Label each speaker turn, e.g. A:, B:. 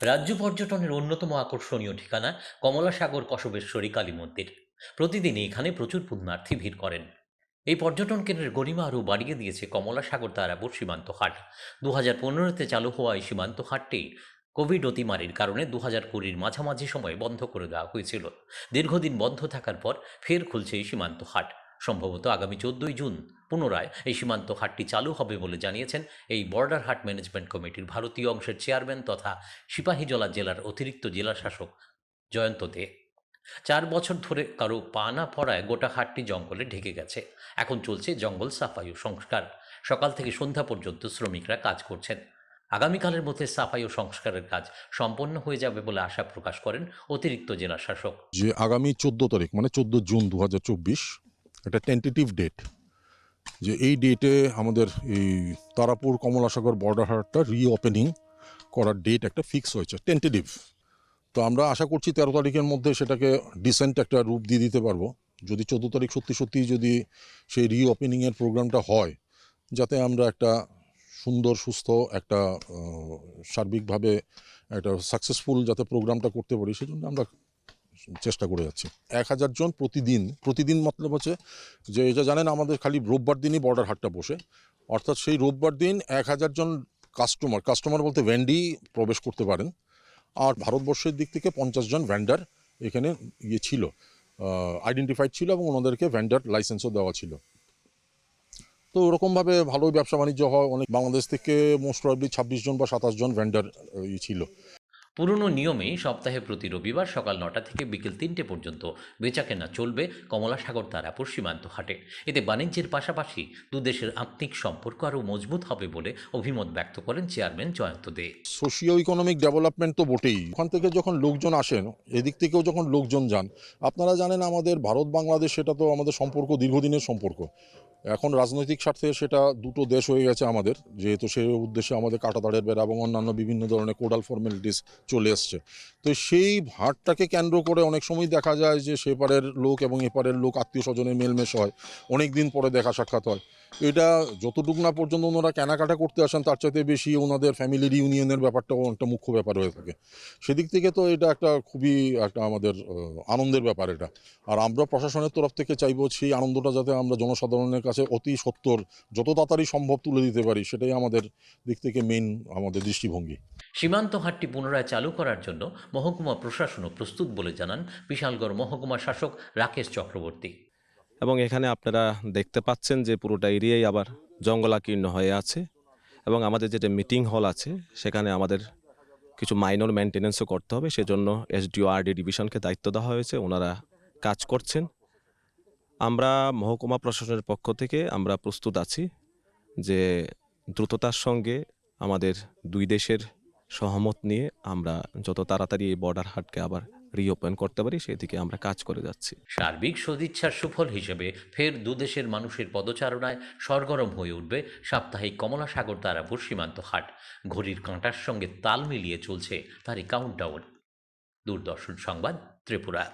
A: রাজ্য পর্যটনের অন্যতম আকর্ষণীয় ঠিকানা কমলাসাগর কসবেশ্বরী কালী মন্দির। প্রতিদিনই এখানে প্রচুর পুণ্যার্থী ভিড় করেন। এই পর্যটন কেন্দ্রের গরিমা আরও বাড়িয়ে দিয়েছে কমলাসাগর তারাপুর সীমান্ত হাট। দু হাজার পনেরোতে চালু হওয়া এই সীমান্ত হাটটি কোভিড অতিমারির কারণে দু হাজার কুড়ির মাঝামাঝি সময়ে বন্ধ করে দেওয়া হয়েছিল। দীর্ঘদিন বন্ধ থাকার পর ফের খুলছে এই সীমান্ত হাট। সম্ভবত আগামী চোদ্দই জুন পুনরায় এই সীমান্ত হাটটি চালু হবে বলে জানিয়েছেন এই বর্ডার হাট ম্যানেজমেন্ট কমিটির ভারতীয় অংশের চেয়ারম্যান তথা সিপাহীজলা জেলার অতিরিক্ত জেলা শাসক জয়ন্ত দে। চার বছর ধরে কারও পা না পড়ায় গোটা হাটটি জঙ্গলে ঢেকে গেছে। এখন চলছে জঙ্গল সাফাই ও সংস্কার। সকাল থেকে সন্ধ্যা পর্যন্ত শ্রমিকরা কাজ করছেন। আগামীকালের মধ্যে সাফাই ও সংস্কারের কাজ সম্পন্ন হয়ে যাবে বলে আশা প্রকাশ করেন অতিরিক্ত জেলা শাসক।
B: যে আগামী চোদ্দ তারিখ মানে চোদ্দ জুন দু হাজার চব্বিশ একটা টেন্টেটিভ ডেট যে এই ডেটে আমাদের এই তারাপুর কমলাসাগর বর্ডার হাটটা রিওপেনিং করার ডেট একটা ফিক্স হয়েছে টেন্টেটিভ তো আমরা আশা করছি তেরো তারিখের মধ্যে সেটাকে ডিসেন্ট একটা রূপ দিয়ে দিতে পারব। যদি চোদ্দ তারিখ সত্যি সত্যি যদি সেই রিওপেনিংয়ের প্রোগ্রামটা হয়, যাতে আমরা একটা সুন্দর, সুস্থ, একটা সার্বিকভাবে একটা সাকসেসফুল যাতে প্রোগ্রামটা করতে পারি, সেজন্য আমরা চেষ্টা করে যাচ্ছি। এক হাজার জন প্রতিদিন প্রতিদিন মতলব হচ্ছে যে এটা জানেন আমাদের খালি রোববার দিনই বর্ডার হাটটা বসে। অর্থাৎ সেই রোববার দিন এক হাজার জন কাস্টমার কাস্টমার বলতে ভ্যান্ডি প্রবেশ করতে পারেন। আর ভারতবর্ষের দিক থেকে পঞ্চাশ জন ভ্যান্ডার এখানে ইয়ে ছিল আইডেন্টিফাইড ছিল এবং ওনাদেরকে ভ্যান্ডার লাইসেন্সও দেওয়া ছিল। তো ওরকমভাবে ভালোই ব্যবসা বাণিজ্য হয়। অনেক বাংলাদেশ থেকে মোস্ট প্রবলি ছাব্বিশ জন বা সাতাশ জন ভ্যান্ডার ইয়ে ছিল।
A: পুরনো নিয়মেই সপ্তাহে প্রতি রবিবার সকাল নটা থেকে বিকেল তিনটে পর্যন্ত বেচাকেনা চলবে কমলা কমলাসাগর তারাপুর সীমান্ত হাটে। এতে বাণিজ্যের পাশাপাশি দুদেশের আত্মিক সম্পর্ক আরও মজবুত হবে বলে অভিমত ব্যক্ত করেন chairman Jayanta De.
B: Socio economic development তো বটেই। ওখান থেকে যখন লোকজন আসেন, এদিক থেকেও যখন লোকজন যান, আপনারা জানেন আমাদের ভারত, বাংলাদেশ, সেটা তো আমাদের সম্পর্ক, দীর্ঘদিনের সম্পর্ক। এখন রাজনৈতিক স্বার্থে সেটা দুটো দেশ হয়ে গেছে আমাদের, যেহেতু সেই উদ্দেশ্যে আমাদের কাটাতাড়ের বেড়া এবং অন্যান্য বিভিন্ন ধরনের কোডাল ফর্মালিটিস চলে এসছে। তো সেই ভাটটাকে কেন্দ্র করে অনেক সময় দেখা যায় যে সেপারের লোক এবং এপারের লোক আত্মীয় স্বজনের মেলমেশ হয়। অনেক দিন পরে দেখা সাক্ষাৎ হয়। এটা যতটুকু না পর্যন্ত ওনারা কেনাকাটা করতে আসেন, তার চাইতে বেশি ওনাদের ফ্যামিলি রিউনিয়নের ব্যাপারটাও একটা মুখ্য ব্যাপার হয়ে থাকে। সেদিক থেকে তো এটা একটা খুবই একটা আমাদের আনন্দের ব্যাপার এটা। আর আমরা প্রশাসনের তরফ থেকে চাইব সেই আনন্দটা যাতে আমরা জনসাধারণের কাছে অতি সত্তর যত তাড়াতাড়ি সম্ভব তুলে দিতে পারি, সেটাই আমাদের দিক থেকে মেইন আমাদের দৃষ্টিভঙ্গি।
A: সীমান্ত হাটটি পুনরায় চালু করার জন্য মহকুমা প্রশাসনও প্রস্তুত বলে জানান বিশালগড় মহকুমা শাসক রাকেশ চক্রবর্তী।
C: এবং এখানে আপনারা দেখতে পাচ্ছেন যে পুরোটা এরিয়াই আবার জঙ্গলাকীর্ণ হয়ে আছে এবং আমাদের যেটা মিটিং হল আছে, সেখানে আমাদের কিছু মাইনর মেনটেন্যান্সও করতে হবে, সেজন্য এসডিও আরডি ডিভিশনকে দায়িত্ব দেওয়া হয়েছে, ওনারা কাজ করছেন। আমরা মহকুমা প্রশাসনের পক্ষ থেকে আমরা প্রস্তুত আছি যে দ্রুততার সঙ্গে আমাদের দুই দেশের সহমত নিয়ে আমরা যত তাড়াতাড়ি এই বর্ডার হাটকে আবার রিওপেন করতে পারি, সেদিকে আমরা কাজ করে যাচ্ছি।
A: সার্বিক সদিচ্ছার সুফল হিসেবে ফের দুদেশের মানুষের পদচারণায় সরগরম হয়ে উঠবে সাপ্তাহিক কমলা সাগর তারাপুর সীমান্ত হাট। ঘড়ির কাঁটার সঙ্গে তাল মিলিয়ে চলছে তারই কাউন্টডাউন দূরদর্শন সংবাদ ত্রিপুরা